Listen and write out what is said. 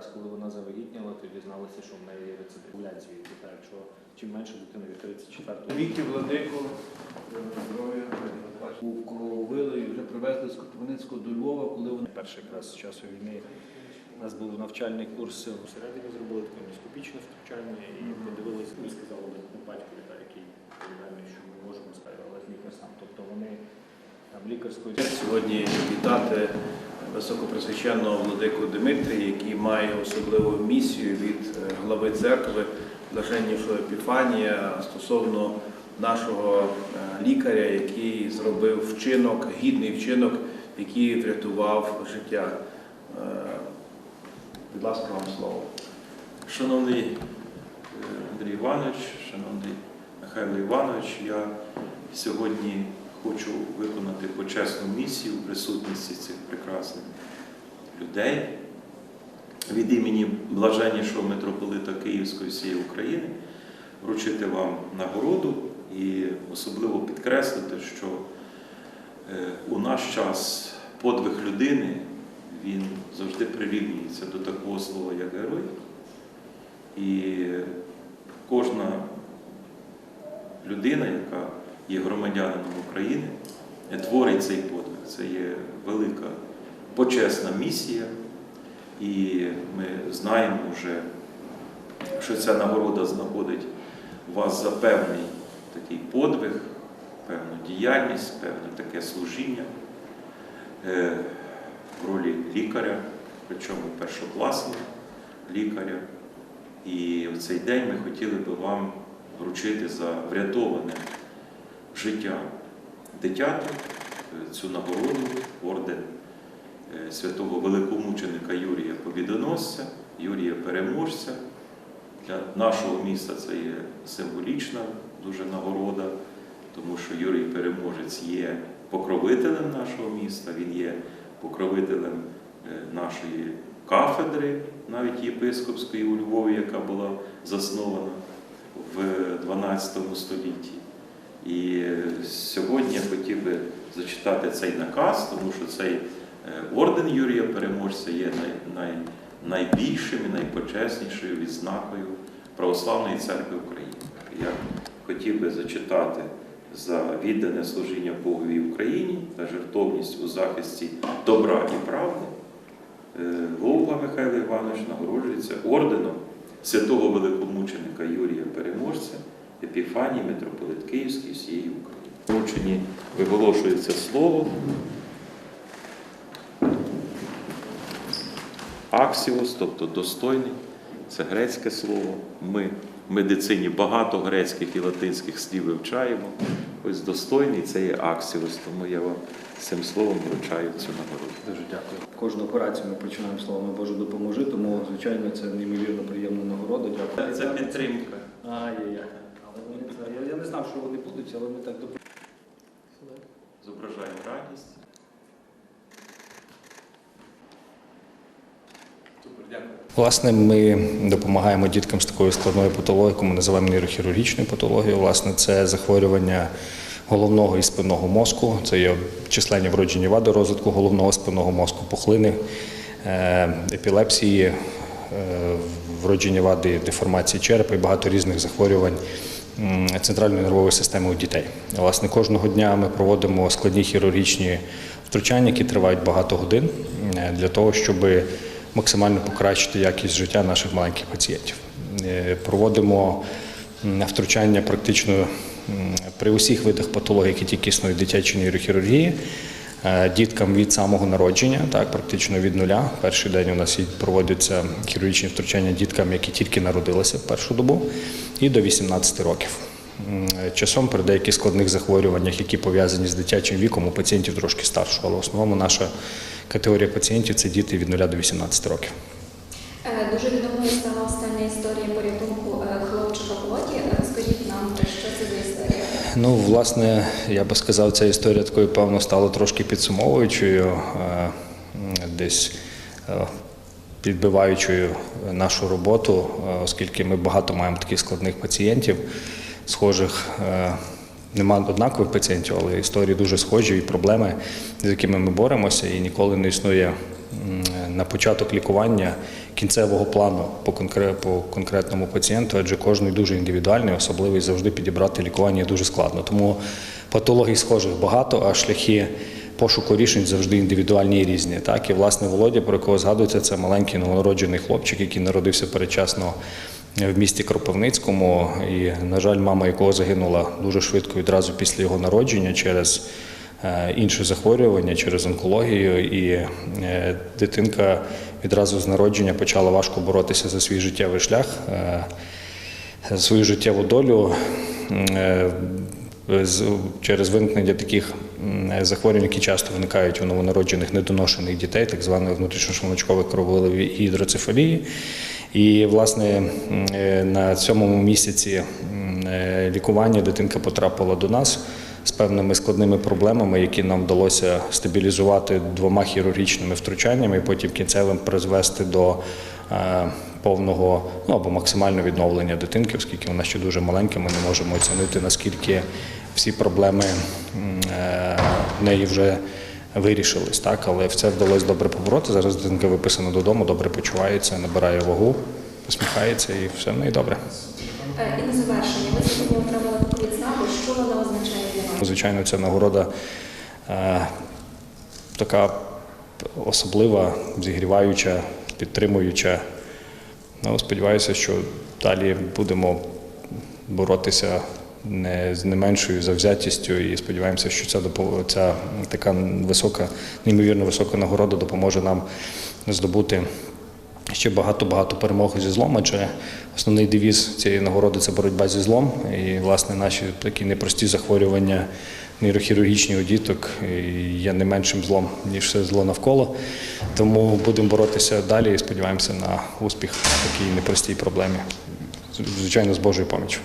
якраз коли вона завагітніла, то дізналися, що в неї є рецидивуляція. І так, що чим менше дитина від 34 Віки владику, здоров'я, крововили і вже привезли з Кропивницького до Львова, коли вони Перший якраз з часу війни у нас був навчальний курс всередині зробили таке ендоскопічне втручання і подивилися, і сказали батькові, який відповідальний, що ми можемо сказати, але лікар сам. Тобто вони там лікарською сьогодні вітати високопресвященного владику Димитрія, який має особливу місію від е, глави церкви Блаженнішого Епіфанія стосовно нашого е, лікаря, який зробив вчинок, гідний вчинок, який врятував життя. Е, Будь ласка, вам слово. Шановний Андрій Іванович, шановний Михайло Іванович, я сьогодні хочу виконати почесну місію в присутності цих прекрасних людей від імені блаженнішого митрополита Київської всієї України вручити вам нагороду і особливо підкреслити, що е, у наш час подвиг людини він завжди прирівнюється до такого слова, як герой. І кожна людина, яка є громадянином України, творить цей подвиг. Це є велика почесна місія. І ми знаємо вже, що ця нагорода знаходить вас за певний такий подвиг, певну діяльність, певне таке служіння е, в ролі лікаря, причому першокласного лікаря. І в цей день ми хотіли би вам вручити за врятоване життя дитяти е, цю нагороду, орден е, святого великомученика Юрія Побідоносця, Юрія Переможця. Для нашого міста це є символічна дуже нагорода, тому що Юрій Переможець є покровителем нашого міста, він є покровителем е, нашої кафедри, навіть єпископської у Львові, яка була заснована в 12 столітті. І сьогодні я хотів би зачитати цей наказ, тому що цей е, орден Юрія Переможця є най, най, найбільшим і найпочеснішою відзнакою Православної церкви України. Я хотів би зачитати за віддане служіння Богові Україні та жертовність у захисті добра і правди. Е, Голуба Михайло Іванович нагороджується орденом святого великомученика Юрія Переможця, Епіфанії, митрополит Київський всієї України. Вручені виголошується слово. Аксіос, тобто достойний, це грецьке слово. Ми в медицині багато грецьких і латинських слів вивчаємо. Ось достойний це є аксіос, тому я вам цим словом вручаю цю нагороду. Дуже дякую. Кожну операцію ми починаємо словами Боже допоможи, тому звичайно це неймовірно приємна нагорода. Дякую. Це підтримка. А, є, є. Але вони це я, я не знав, що вони будуть, але ми так добре. Зображаємо радість. Власне, ми допомагаємо діткам з такою складною патологією, яку ми називаємо нейрохірургічною патологією. Власне, це захворювання головного і спинного мозку. Це є численні вроджені вади розвитку головного спинного мозку, пухлини, е, епілепсії, е, вроджені вади деформації черепа і багато різних захворювань центральної нервової системи у дітей. Власне, кожного дня ми проводимо складні хірургічні втручання, які тривають багато годин е, для того, щоби максимально покращити якість життя наших маленьких пацієнтів. Е, Проводимо втручання практично при усіх видах патологій, які тільки існують в дитячій нейрохірургії. Е, Діткам від самого народження, так практично від нуля. Перший день у нас проводяться хірургічні втручання діткам, які тільки народилися в першу добу, і до 18 років. Часом при деяких складних захворюваннях, які пов'язані з дитячим віком, у пацієнтів трошки старшого, але в основному наша категорія пацієнтів це діти від 0 до 18 років. Е, Дуже відомою стала остання історія порятунку е, хлопчика в воді. Е, Розкажіть нам, що це за історія? Ну, власне, я би сказав, ця історія такою, певно, стала трошки підсумовуючою, е, десь е, підбиваючою нашу роботу, е, оскільки ми багато маємо таких складних пацієнтів, схожих. Нема однакових пацієнтів, але історії дуже схожі і проблеми, з якими ми боремося, і ніколи не існує на початок лікування кінцевого плану по, конкретному пацієнту, адже кожний дуже індивідуальний, особливо і завжди підібрати лікування дуже складно. Тому патологій схожих багато, а шляхи пошуку рішень завжди індивідуальні і різні. Так і власне Володя, про якого згадується, це маленький новонароджений хлопчик, який народився передчасно в місті Кропивницькому. І, на жаль, мама якого загинула дуже швидко відразу після його народження через е, інше захворювання, через онкологію. І е, дитинка відразу з народження почала важко боротися за свій життєвий шлях. е, за свою життєву долю через виникнення таких захворювань, які часто виникають у новонароджених недоношених дітей, так званої внутрішньошлуночкової крововиливі гідроцефалії. І, власне, на сьомому місяці лікування дитинка потрапила до нас з певними складними проблемами, які нам вдалося стабілізувати двома хірургічними втручаннями, і потім кінцевим призвести до е, повного ну або максимального відновлення дитинки, оскільки вона ще дуже маленька, ми не можемо оцінити наскільки всі проблеми е, в неї вже вирішились. Так, але все вдалося добре побороти. Зараз дитинка виписана додому, добре почувається, набирає вагу, посміхається і все в неї добре. Е, І на завершення, ви сьогодні отримали таку відзнаку. Що вона означає для вас? Звичайно, ця нагорода е, така особлива, зігріваюча, підтримуюча. Ну, сподіваюся, що далі будемо боротися не з не меншою завзятістю і сподіваємося, що ця ця така висока, неймовірно висока нагорода допоможе нам здобути ще багато-багато перемог зі злом, адже основний девіз цієї нагороди це боротьба зі злом. І, власне, наші такі непрості захворювання нейрохірургічні у діток є не меншим злом, ніж все зло навколо. Тому будемо боротися далі і сподіваємося на успіх в такій непростій проблемі. Звичайно, з Божою поміччю.